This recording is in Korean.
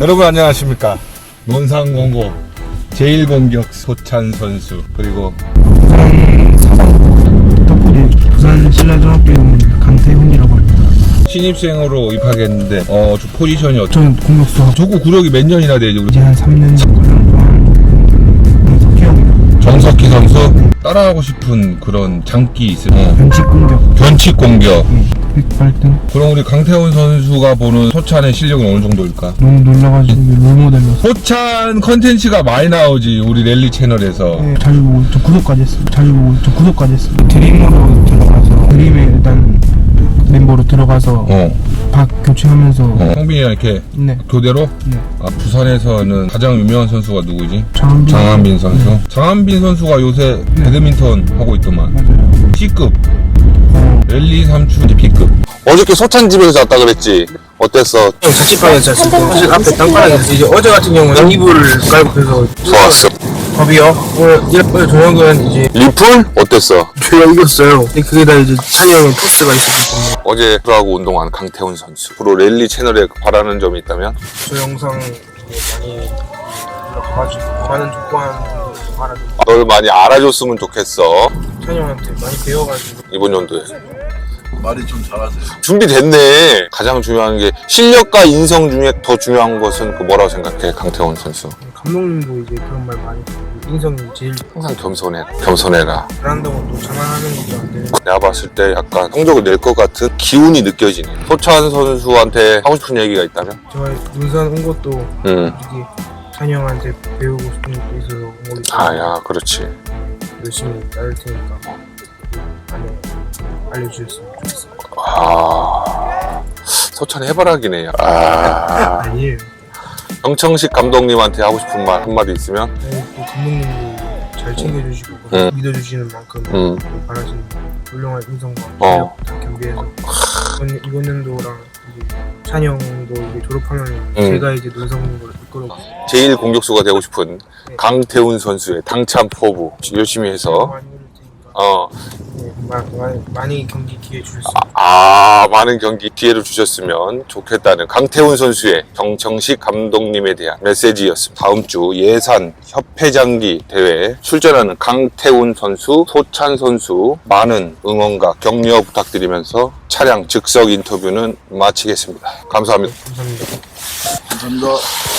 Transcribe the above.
여러분 안녕하십니까 논산공고 제1공격 소찬 선수 그리고 부산 사상 덕분에 부산 신라중학교에 온 강태훈이라고 합니다. 신입생으로 입학했는데 어, 저 포지션이 어쩌 저는 공격수 조구 구력이 몇 년이나 되죠? 이제 한 3년 정도 정석희 선수 따라하고 싶은 그런 장기 있으면 변칙 공격. 변칙 공격. 네, 발등. 그럼 우리 강태훈 선수가 보는 소찬의 실력은 어느 정도일까? 너무 놀라가지고 롤모델로. 소찬 컨텐츠가 많이 나오지 우리 랠리 채널에서. 네, 자주 보고 저 구독까지 했어요. 자주 보고 저 구독까지 했어요. 드림으로 들어가서. 드림에 일단 멤버로 들어가서 어, 박 교체하면서 어. 성빈이랑 이렇게 네, 교대로 네. 아, 부산에서는 가장 유명한 선수가 누구지? 장한빈 장한빈 선수. 장한빈 선수가 요새 네. 배드민턴 하고 있더만. 맞아요. C급, 어, 랠리 3춘 B급. 어저께 소찬 집에서 잤다 그랬지? 어땠어? 자취방에서 잤을 때 사실 앞에 땅바닥에서 이제 어제 같은 경우는 이불을 깔고 그래서 좋았어. 밥이요 오늘 이제 오늘 저녁은 이제 리플? 어땠어? 저희가 이겼어요 근데 그게 다 이제 찬이 형의 토스가 있었기 때문에 어제 프로하고 운동한 강태훈 선수. 프로 랠리 채널에 바라는 점이 있다면? 저 영상 많이 올라가가지고 많은 조건도 알아주고 널 많이 알아줬으면 좋겠어. 찬이 형한테 많이 배워가지고 이번 연도에. 말이 좀 잘하세요. 준비됐네. 가장 중요한 게 실력과 인성 중에 더 중요한 것은 그 뭐라고 생각해, 강태훈 선수? 감독님도 이제 그런 말 많이 듣고 인성이 제일 항상 겸손해. 겸손해라. 잘한다고 또 장난하는 것도 안 되는 내가 봤을 때 약간 성적을 낼 것 같은 기운이 느껴지네. 소찬 선수한테 하고 싶은 얘기가 있다면? 제가 눈산 온 것도 음. 찬이 형한테 배우고 싶은 것도 있어서 온 거기 때문에 아, 야, 그렇지. 열심히 따를 테니까 많이 알려주셨으면 좋겠어요. 아, 소찬 해바라기네. 아, 아니에요. 정청식 감독님한테 하고 싶은 말 한마디 있으면? 네, 또 감독님도 잘 챙겨주시고 음. 믿어주시는 만큼 음. 또 바라시는 훌륭한 인성과 어. 실력 겸비해서 이번, 이번 연도랑 이제 찬이 형도 이제 졸업하면 음. 제가 이제 논성공부를 이끌어 제일 공격수가 되고 싶은 강태훈 선수의 당찬 포부 열심히 해서 많이 어, 네, 마, 많이, 많이 경기 기회 주셨으면 아 많은 경기 기회를 주셨으면 좋겠다는 강태훈 선수의 정청식 감독님에 대한 메시지였습니다. 다음 주 예산 협회장기 대회에 출전하는 강태훈 선수, 소찬 선수 많은 응원과 격려 부탁드리면서 차량 즉석 인터뷰는 마치겠습니다. 감사합니다. 감사합니다. 감사합니다.